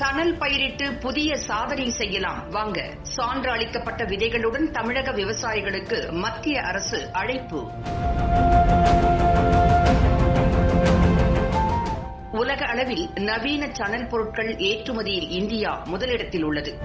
சணல் பயிரிட்டு புதிய சாதனை செய்யலாம். வாங்க சான்று அளிக்கப்பட்ட விதைகளுடன் தமிழக விவசாயிகளுக்கு மத்திய அரசு அழைப்பு. அளவில் நவீன சணல் பொருட்கள் ஏற்றுமதியில் இந்தியா முதலிடத்தில் உள்ளது.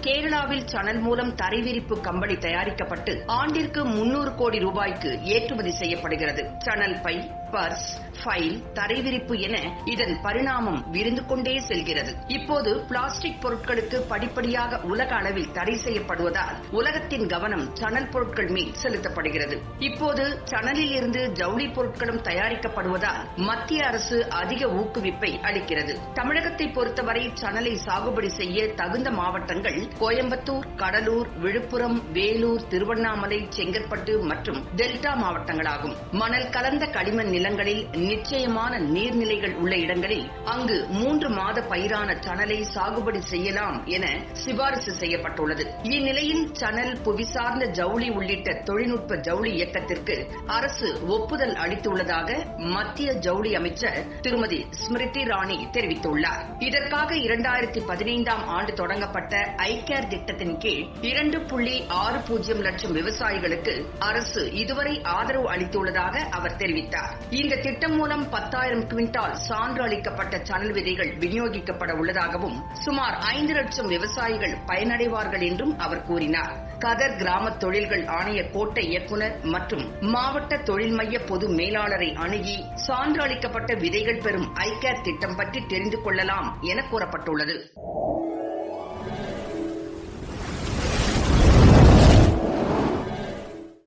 கேரளாவில் சணல் மூலம் தரைவிரிப்பு கம்பளி தயாரிக்கப்பட்டு ஆண்டிற்கு முன்னூறு கோடி ரூபாய்க்கு ஏற்றுமதி செய்யப்படுகிறது. சணல் பை பர்ஸ் ஃபைல் தரைவிரிப்பு என இதன் பரிணாமம் விரிந்து கொண்டே செல்கிறது. இப்போது பிளாஸ்டிக் பொருட்களுக்கு படிப்படியாக உலக அளவில் தடை செய்யப்படுவதால் உலகத்தின் கவனம் சணல் பொருட்கள் மேல் செலுத்தப்படுகிறது. இப்போது சணலில் இருந்து ஜவுளி பொருட்களும் தயாரிக்கப்படுவதால் மத்திய அரசு அதிக ஊக்குவிப்பை அளிக்கிறது. தமிழகத்தை பொறுத்தவரை சணலை சாகுபடி செய்ய தகுந்த மாவட்டங்கள் கோயம்புத்தூர் கடலூர் விழுப்புரம் வேலூர் திருவண்ணாமலை செங்கற்பட்டு மற்றும் டெல்டா மாவட்டங்களாகும். மணல் கலந்த களிமண் நிலங்களில் நிச்சயமான நீர்நிலைகள் உள்ள இடங்களில் அங்கு மூன்று மாத பயிரான சணலை சாகுபடி செய்யலாம் என சிபாரிசு செய்யப்பட்டுள்ளது. இந்நிலையில் சணல் புவிசார்ந்த ஜவுளி உள்ளிட்ட தொழில்நுட்ப ஜவுளி இயக்கத்திற்கு அரசு ஒப்புதல் அளித்துள்ளதாக மத்திய ஜவுளி அமைச்சர் திருமதி ஸ்மிருதி இராணி தெரிவித்துள்ளார். இதற்காக இரண்டாயிரத்தி பதினைந்தாம் ஆண்டு தொடங்கப்பட்ட ஐகேர் திட்டத்தின் கீழ் இரண்டு புள்ளி ஆறு பூஜ்ஜியம் லட்சம் விவசாயிகளுக்கு அரசு இதுவரை ஆதரவு அளித்துள்ளதாக அவர் தெரிவித்தார். இந்த திட்டம் மூலம் பத்தாயிரம் குவிண்டால் சான்று அளிக்கப்பட்ட சணல் விதைகள் விநியோகிக்கப்பட உள்ளதாகவும் சுமார் ஐந்து லட்சம் விவசாயிகள் பயனடைவார்கள் என்றும் அவர் கூறினார். கதர் கிராம தொழில்கள் ஆணைய கோட்டை இயக்குநர் மற்றும் மாவட்ட தொழில் மைய பொது மேலாளரை அணுகி சான்று அளிக்கப்பட்ட விதைகள் பெறும் ஐகேர் திட்டம் பற்றி தெரிந்து கொள்ளலாம் என கூறப்பட்டுள்ளது.